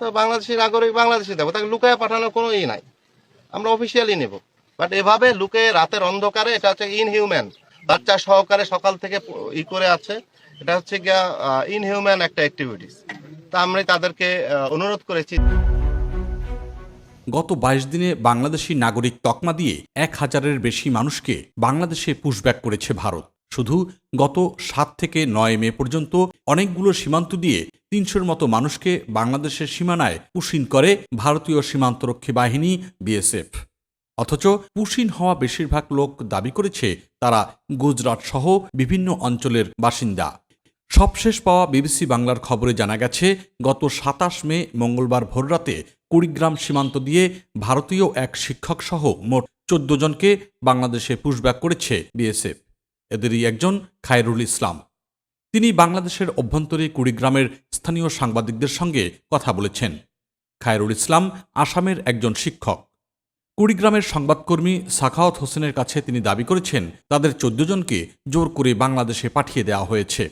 তো বাংলাদেশি নাগরিক বাংলাদেশি দেবো, তাকে লুকায় পাঠানোর কোনো ই নাই। আমরা অফিসিয়ালি নেব। বাট এভাবে লুকে রাতের অন্ধকারে, এটা হচ্ছে ইনহিউম্যান বাচ্চা সহকারে সকাল থেকে ই করে আছে। এটা হচ্ছে গিয়া ইনহিউম্যান একটা অ্যাক্টিভিটিস তা আমরা তাদেরকে অনুরোধ করেছি। গত বাইশ দিনে বাংলাদেশি নাগরিক তকমা দিয়ে এক হাজারের বেশি মানুষকে বাংলাদেশে পুশব্যাক করেছে ভারত। শুধু গত সাত থেকে নয় মে পর্যন্ত অনেকগুলো সীমান্ত দিয়ে তিনশোর মতো মানুষকে বাংলাদেশের সীমানায় পুশিন করে ভারতীয় সীমান্তরক্ষী বাহিনী, বিএসএফ। অথচ পুশিন হওয়া বেশিরভাগ লোক দাবি করেছে, তারা গুজরাট সহ বিভিন্ন অঞ্চলের বাসিন্দা। সবশেষ পাওয়া বিবিসি বাংলার খবরে জানা গেছে, গত সাতাশ মে মঙ্গলবার ভোররাতে কুড়িগ্রাম সীমান্ত দিয়ে ভারতীয় এক শিক্ষক সহ মোট চোদ্দ জনকে বাংলাদেশে পুশব্যাক করেছে বিএসএফ। এদেরই একজন খায়রুল ইসলাম। তিনি বাংলাদেশের অভ্যন্তরে কুড়িগ্রামের স্থানীয় সাংবাদিকদের সঙ্গে কথা বলেছেন। খায়রুল ইসলাম আসামের একজন শিক্ষক। কুড়িগ্রামের সংবাদকর্মী সাখাওয়াত হোসেনের কাছে তিনি দাবি করেছেন, তাদের চোদ্দ জনকে জোর করে বাংলাদেশে পাঠিয়ে দেওয়া হয়েছে।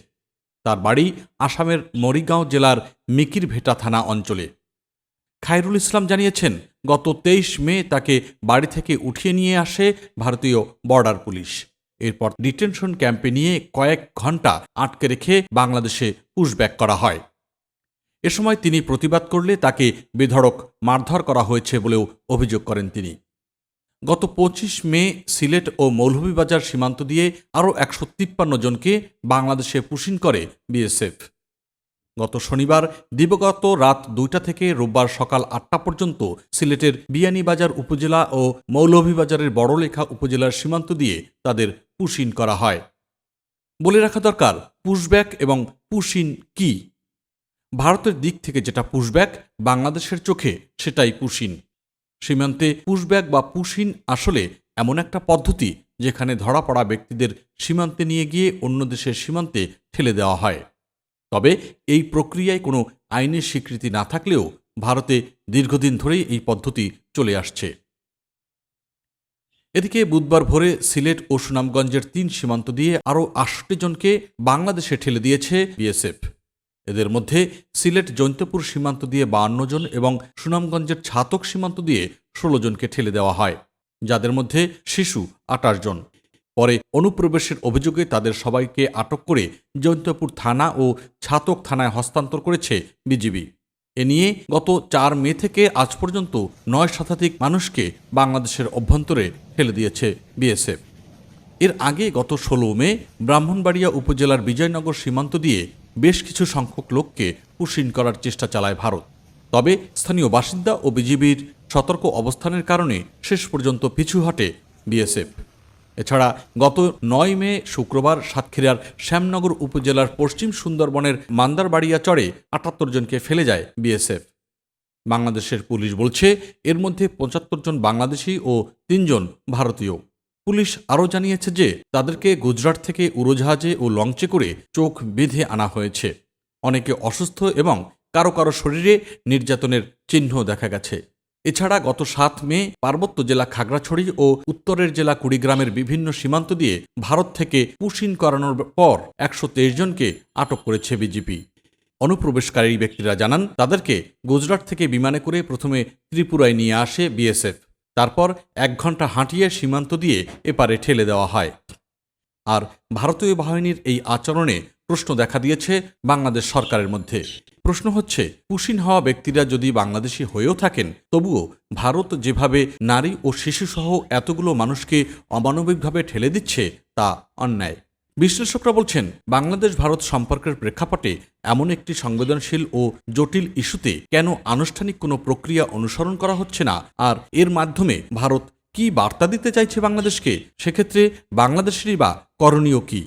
তার বাড়ি আসামের মরিগাঁও জেলার মিকির ভেটা থানা অঞ্চলে। খায়রুল ইসলাম জানিয়েছেন, গত তেইশ মে তাকে বাড়ি থেকে উঠিয়ে নিয়ে আসে ভারতীয় বর্ডার পুলিশ। এরপর ডিটেনশন ক্যাম্পে নিয়ে কয়েক ঘণ্টা আটকে রেখে বাংলাদেশে পুশব্যাক করা হয়। এ সময় তিনি প্রতিবাদ করলে তাকে বেধড়ক মারধর করা হয়েছে বলেও অভিযোগ করেন তিনি। গত পঁচিশ মে সিলেট ও মৌলভীবাজার সীমান্ত দিয়ে আরও একশো তিপ্পান্ন জনকে বাংলাদেশে পুশিন করে বিএসএফ। গত শনিবার দিবগত রাত দুইটা থেকে রোববার সকাল আটটা পর্যন্ত সিলেটের বিয়ানীবাজার উপজেলা ও মৌলভীবাজারের বড়লেখা উপজেলার সীমান্ত দিয়ে তাদের পুশিন করা হয়। বলে রাখা দরকার, পুশব্যাক এবং পুশিন কি? ভারতের দিক থেকে যেটা পুশব্যাক, বাংলাদেশের চোখে সেটাই পুশিন। সীমান্তে পুশব্যাক বা পুশিন আসলে এমন একটা পদ্ধতি যেখানে ধরা পড়া ব্যক্তিদের সীমান্তে নিয়ে গিয়ে অন্য দেশের সীমান্তে ঠেলে দেওয়া হয়। তবে এই প্রক্রিয়ায় কোনো আইনের স্বীকৃতি না থাকলেও ভারতে দীর্ঘদিন ধরেই এই পদ্ধতি চলে আসছে। এদিকে বুধবার ভোরে সিলেট ও সুনামগঞ্জের তিন সীমান্ত দিয়ে আরও আটষট্টি জনকে বাংলাদেশে ঠেলে দিয়েছে বিএসএফ। এদের মধ্যে সিলেট জৈন্তপুর সীমান্ত দিয়ে বাহান্ন জন এবং সুনামগঞ্জের ছাতক সীমান্ত দিয়ে ষোলো জনকে ঠেলে দেওয়া হয়, যাদের মধ্যে শিশু আটাশ জন। পরে অনুপ্রবেশের অভিযোগে তাদের সবাইকে আটক করে জয়ন্তপুর থানা ও ছাতক থানায় হস্তান্তর করেছে বিজিবি। এ নিয়ে গত চার মে থেকে আজ পর্যন্ত নয় শতাধিক মানুষকে বাংলাদেশের অভ্যন্তরে ফেলে দিয়েছে বিএসএফ। এর আগে গত ষোলো মে ব্রাহ্মণবাড়িয়া উপজেলার বিজয়নগর সীমান্ত দিয়ে বেশ কিছু সংখ্যক লোককে পুশিন করার চেষ্টা চালায় ভারত। তবে স্থানীয় বাসিন্দা ও বিজিবির সতর্ক অবস্থানের কারণে শেষ পর্যন্ত পিছু হটে বিএসএফ। এছাড়া গত নয় মে শুক্রবার সাতক্ষীরার শ্যামনগর উপজেলার পশ্চিম সুন্দরবনের মান্দারবাড়িয়া চড়ে আটাত্তর জনকে ফেলে যায় বিএসএফ। বাংলাদেশের পুলিশ বলছে, এর মধ্যে পঁচাত্তর জন বাংলাদেশি ও তিনজন ভারতীয়। পুলিশ আরও জানিয়েছে যে, তাদেরকে গুজরাট থেকে উড়োজাহাজে ও লঞ্চে করে চোখ বেঁধে আনা হয়েছে। অনেকে অসুস্থ এবং কারও কারও শরীরে নির্যাতনের চিহ্ন দেখা গেছে। এছাড়া গত সাত মে পার্বত্য জেলা খাগড়াছড়ি ও উত্তরের জেলা কুড়িগ্রামের বিভিন্ন সীমান্ত দিয়ে ভারত থেকে পুশিন করানোর পর একশো তেইশ জনকে আটক করেছে বিজেপি। অনুপ্রবেশকারী ব্যক্তিরা জানান, তাদেরকে গুজরাট থেকে বিমানে করে প্রথমে ত্রিপুরায় নিয়ে আসে বিএসএফ। তারপর এক ঘণ্টা হাঁটিয়ে সীমান্ত দিয়ে এপারে ঠেলে দেওয়া হয়। আর ভারতীয় বাহিনীর এই আচরণে প্রশ্ন দেখা দিয়েছে বাংলাদেশ সরকারের মধ্যে। প্রশ্ন হচ্ছে, পুশিন হওয়া ব্যক্তিরা যদি বাংলাদেশি হয়েও থাকেন, তবুও ভারত যেভাবে নারী ও শিশুসহ এতগুলো মানুষকে অমানবিকভাবে ঠেলে দিচ্ছে, তা অন্যায়। বিশ্লেষকরা বলছেন, বাংলাদেশ ভারত সম্পর্কের প্রেক্ষাপটে এমন একটি সংবেদনশীল ও জটিল ইস্যুতে কেন আনুষ্ঠানিক কোনো প্রক্রিয়া অনুসরণ করা হচ্ছে না? আর এর মাধ্যমে ভারত কি বার্তা দিতে চাইছে বাংলাদেশকে? সেক্ষেত্রে বাংলাদেশেরই বা করণীয় কি?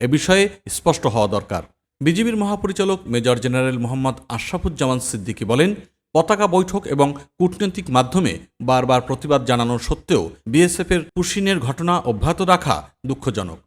এ বিষয়ে স্পষ্ট হওয়া দরকার। বিজিবির মহাপরিচালক মেজর জেনারেল মোহাম্মদ আশরাফুজ্জামান সিদ্দিকী বলেন, পতাকা বৈঠক এবং কূটনৈতিক মাধ্যমে বারবার প্রতিবাদ জানানো সত্ত্বেও বিএসএফের পুশিনের ঘটনা অব্যাহত রাখা দুঃখজনক।